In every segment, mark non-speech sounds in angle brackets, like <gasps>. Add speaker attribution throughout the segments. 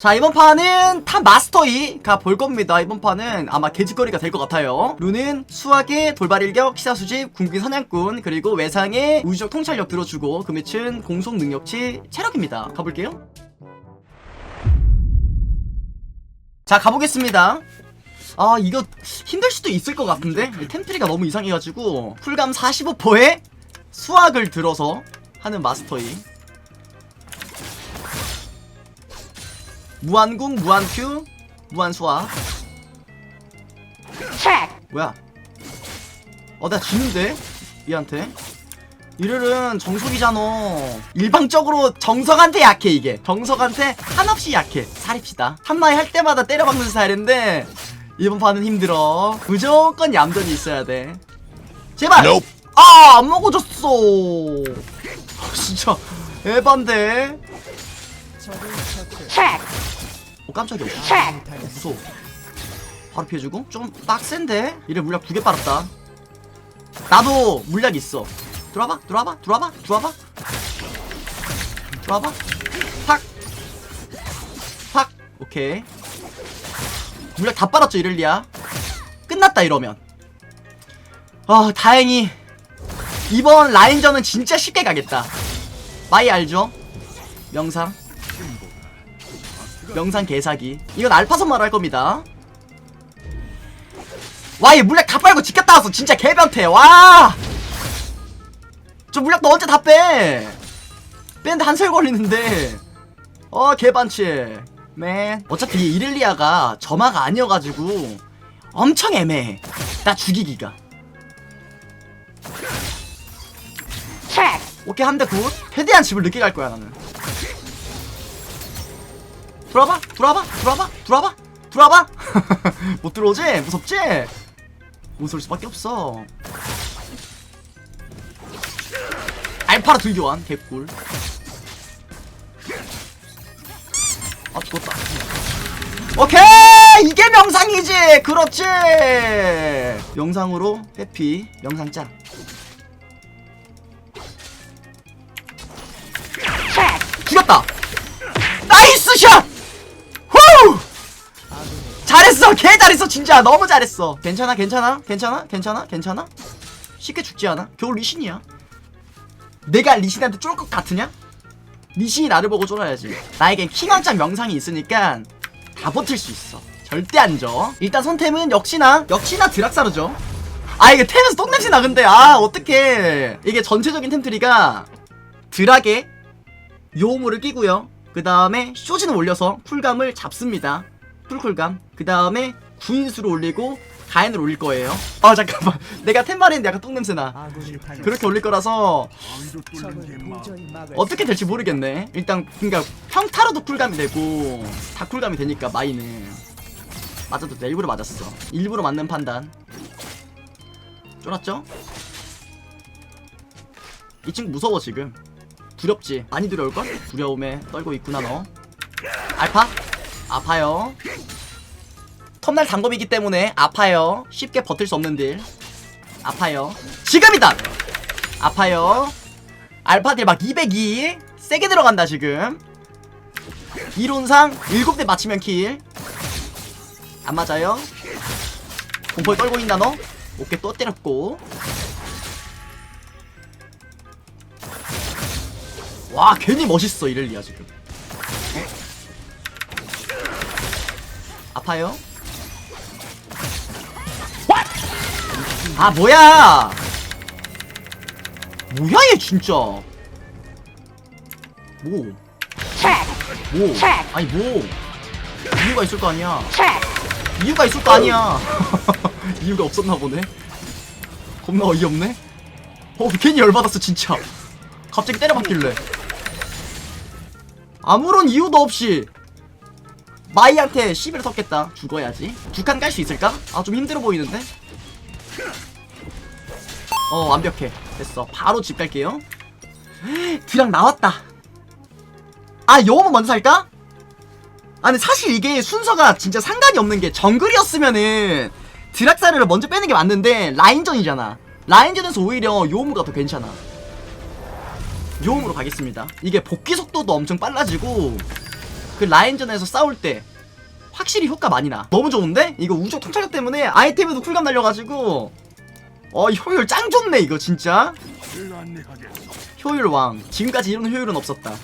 Speaker 1: 자 이번 판은 탑 마스터이가 볼 겁니다. 이번 판은 아마 개짓거리가 될 것 같아요. 룬은 수학의 돌발일격 시사수집 궁극기 사냥꾼 그리고 외상의 우주적 통찰력 들어주고 그 매춘 공속 능력치 체력입니다. 가볼게요. 자 가보겠습니다. 아 이거 힘들 수도 있을 것 같은데? 템트리가 너무 이상해가지고 쿨감 45%에 수학을 들어서 하는 마스터이 무한궁, 무한큐, 무한수화. 뭐야? 어, 나 지는데? 얘한테? 이들은 정석이잖아. 일방적으로 정석한테 약해, 이게. 정석한테 한없이 약해. 사립시다. 한마디 할 때마다 때려박는 스타일인데, 이번 판은 힘들어. 무조건 얌전히 있어야 돼. 제발! 아, 안 먹어줬어. 아, <laughs> 진짜, 에반데. 어 깜짝이야. 어, 무서워. 바로 피해주고? 좀 빡센데? 이래 물약 두 개 빨았다. 나도 물약 있어. 들어와봐 들어와봐 들어와봐 들어와봐. 들어와봐. 팍 팍. 오케이. 물약 다 빨았죠 이럴리야 끝났다 이러면. 아 다행히 이번 라인전은 진짜 쉽게 가겠다. 마이 알죠? 명상 명상 개사기. 이건 알파선 말할 겁니다. 와얘 물약 다 빨고 집갔다 왔어 진짜 개변태. 와저 물약 너 언제 다빼! 빼는데 한살 걸리는데. 어 개반치. 맨 어차피 이 이렐리아가 점화가 아니어가지고 엄청 애매해. 나 죽이기가. 오케이 한대 굿. 최대한 집을 늦게 갈 거야 나는 들어와봐 들어와봐 들어와봐 들어와봐 들어와봐. <laughs> 못 들어오지? 무섭지? 무서울 수밖에 없어. 알파라 들교환 개꿀. 아 죽었다. 오케이! 이게 명상이지! 그렇지! 영상으로 해피 영상 짱 죽였다! 나이스 샷! 후! 잘했어! 개 잘했어 진짜! 너무 잘했어! 괜찮아 괜찮아? 괜찮아? 괜찮아? 괜찮아? 쉽게 죽지 않아? 겨울 리신이야. 내가 리신한테 쫄 것 같으냐? 리신이 나를 보고 쫄아야지. 나에겐 킹왕짱 명상이 있으니까 다 버틸 수 있어. 절대 안져 일단 선템은 역시나 역시나 드락사르죠. 아 이게 템에서 똥냄새 나 근데 아 어떡해. 이게 전체적인 템트리가 드락에 요호물을 끼고요. 그 다음에 쇼진을 올려서 쿨감을 잡습니다 풀쿨감. 그 다음에 구인수를 올리고 가인을 올릴 거예요. <laughs> 아 잠깐만. 내가 템말했는데 약간 똥냄새나. 그렇게 올릴 거라서 어떻게 될지 모르겠네. 일단 그니까 평타로도 쿨감이 되고 다 쿨감이 되니까 마이는. 맞아도 돼. 일부러 맞았어. 일부러 맞는 판단. 쫄았죠? 이 친구 무서워 지금. 두렵지? 많이 두려울걸? 두려움에 떨고 있구나 너. 알파? 아파요. 텀날 단검이기 때문에 아파요. 쉽게 버틸 수 없는 딜. 아파요. 지금이다! 아파요. 알파딜 막 202 세게 들어간다 지금. 이론상 7대 맞추면 킬 안 맞아요? 공포에 떨고 있나 너? 어깨 또 때렸고. 와 괜히 멋있어 이렐리아 지금 아파요? 아 뭐야? 뭐야 얘 진짜? 뭐? 뭐? 아니 뭐? 이유가 있을 거 아니야. 이유가 있을 거 아니야. <laughs> 이유가 없었나 보네. 겁나 어이없네. 어 괜히 열받았어 진짜. 갑자기 때려박길래. 아무런 이유도 없이 마이한테 시비를 섞겠다. 죽어야지. 두 칸 깔 수 있을까? 아 좀 힘들어 보이는데? 어 완벽해. 됐어. 바로 집 갈게요. <gasps> 드랑 나왔다. 아 여우만 먼저 살까? 아니 사실 이게 순서가 진짜 상관이 없는 게 정글이었으면은 드락사르를 먼저 빼는 게 맞는데 라인전이잖아. 라인전에서 오히려 요무가 더 괜찮아. 요음으로 가겠습니다. 이게 복귀 속도도 엄청 빨라지고 그 라인전에서 싸울 때 확실히 효과 많이 나. 너무 좋은데? 이거 우적 통찰력 때문에 아이템에도 쿨감 날려가지고. 어 효율 짱 좋네 이거 진짜. 효율 왕. 지금까지 이런 효율은 없었다.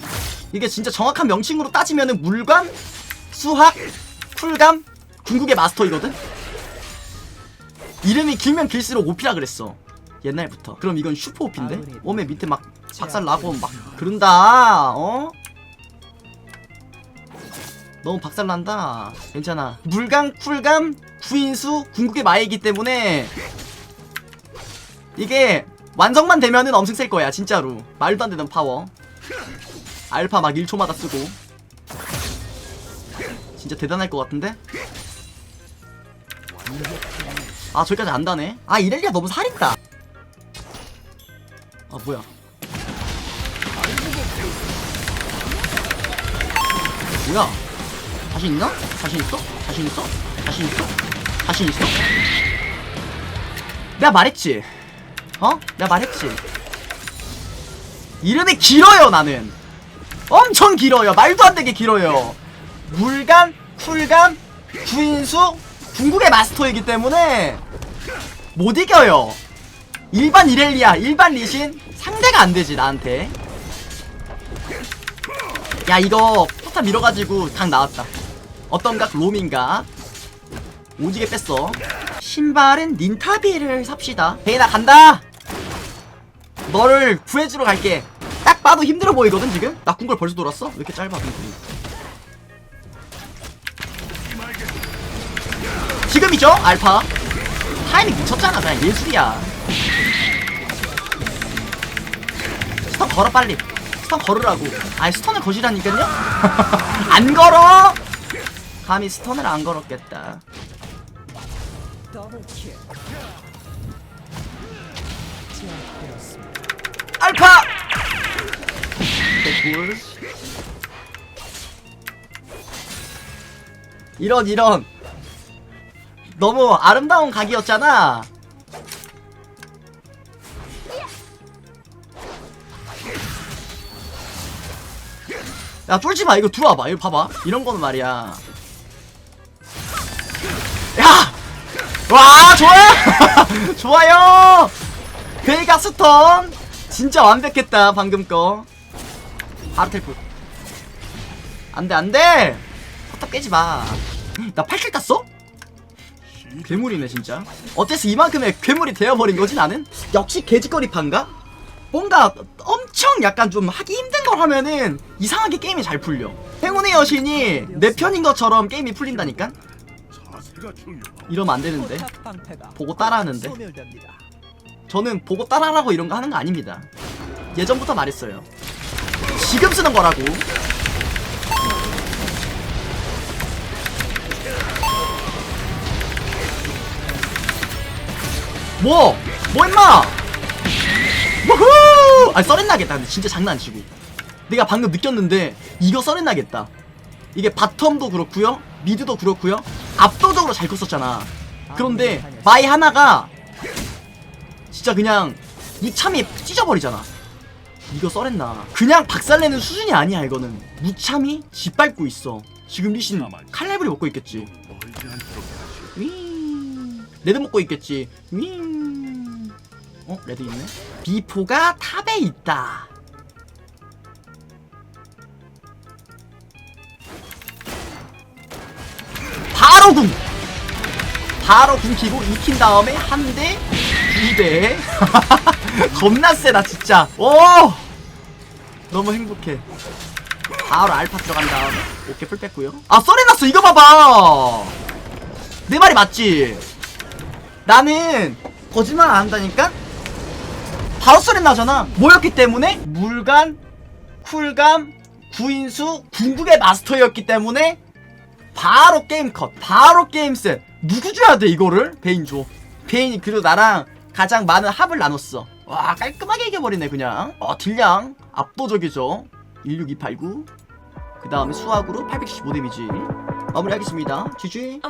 Speaker 1: 이게 진짜 정확한 명칭으로 따지면은 물관 수학 쿨감? 궁극의 마스터이거든? 이름이 길면 길수록 오피라 그랬어 옛날부터. 그럼 이건 슈퍼 오피인데? 웜에 밑에 막 박살 나고 막 그런다 어 너무 박살 난다. 괜찮아. 물감 쿨감 구인수 궁극의 마이기 때문에 이게 완성만 되면은 엄청 셀 거야 진짜로. 말도 안 되는 파워. 알파 막 1초마다 쓰고. 진짜 대단할 것 같은데? 아 저기까지 안다네. 아 이렐리아 너무 살인다. 아 뭐야. 뭐야 자신 있나? 자신 있어? 자신 있어? 자신 있어? 자신 있어? 내가 말했지 어? 내가 말했지 이름이 길어요 나는 엄청 길어요 말도 안 되게 길어요 물감, 쿨감, 구인수, 궁극의 마스터이기 때문에 못 이겨요 일반 이렐리아, 일반 리신 상대가 안 되지 나한테 야 이거 포탑 밀어가지고 각 나왔다 어떤 각? 로밍각 오지게 뺐어. 신발은 닌타비를 삽시다. 베이나 간다! 너를 구해주러 갈게. 딱 봐도 힘들어 보이거든 지금? 나 궁궐 벌써 돌았어? 왜 이렇게 짧아 궁굴이 지금이죠? 알파? 타이밍 미쳤잖아 그냥 예술이야. 스턴 걸어 빨리. 스턴 걸으라고. 아이 스턴을 거시라니깐요? <laughs> 안 걸어 감히 스턴을 안 걸었겠다. 알파! 이런 이런. 너무 아름다운 각이었잖아. 야 쫄지마. 이거 들어와봐. 이거 봐봐. 이런 거는 말이야. 야! 와 좋아요! <laughs> 좋아요! 베이가 스턴! 진짜 완벽했다 방금 거. 바로 텔프. 안돼 안돼! 포탑 깨지마. 나 8킬 땄어? 괴물이네 진짜. 어째서 이만큼의 괴물이 되어버린 거지 나는? 역시 개짓거리 판가? 뭔가 엄청 약간 좀 하기 힘든 걸 하면은 이상하게 게임이 잘 풀려. 행운의 여신이 내 편인 것처럼 게임이 풀린다니까? 이러면 안 되는데. 보고 따라하는데. 저는 보고 따라하라고 이런 거 하는 거 아닙니다. 예전부터 말했어요. 지금 쓰는 거라고. 뭐? 뭐 임마? 우후! 아 썰렌나겠다. 근데 진짜 장난 안 치고. 내가 방금 느꼈는데 이거 썰렌나겠다. 이게 바텀도 그렇고요 미드도 그렇고요. 압도적으로 잘 컸었잖아. 그런데 마이 하나가 진짜 그냥 무참히 찢어버리잖아. 이거 썰했나? 그냥 박살내는 수준이 아니야 이거는. 무참히 짓밟고 있어. 지금 리신 칼레브리 먹고 있겠지. 윙. 레드 먹고 있겠지. 윙. 어? 레드 있네? 비포가 탑에 있다 바로 궁 바로 궁 키고 익힌 다음에 한 대, 두 대. <laughs> 겁나 세다 진짜. 오, 너무 행복해. 바로 알파 들어간 다음에 오케이 풀 뺐고요. 아 썰해놨어 이거 봐봐. 내 말이 맞지? 나는 거짓말 안 한다니까. 바로 썰해나잖아. 뭐였기 때문에 물간, 쿨감, 구인수, 궁극의 마스터였기 때문에 바로 게임 컷 바로 게임 셋. 누구 줘야 돼 이거를? 베인 줘. 베인이 그리고 나랑 가장 많은 합을 나눴어. 와 깔끔하게 이겨버리네 그냥. 어 딜량. 압도적이죠. 16289 그 다음에 수학으로 815 데미지. 마무리하겠습니다. GG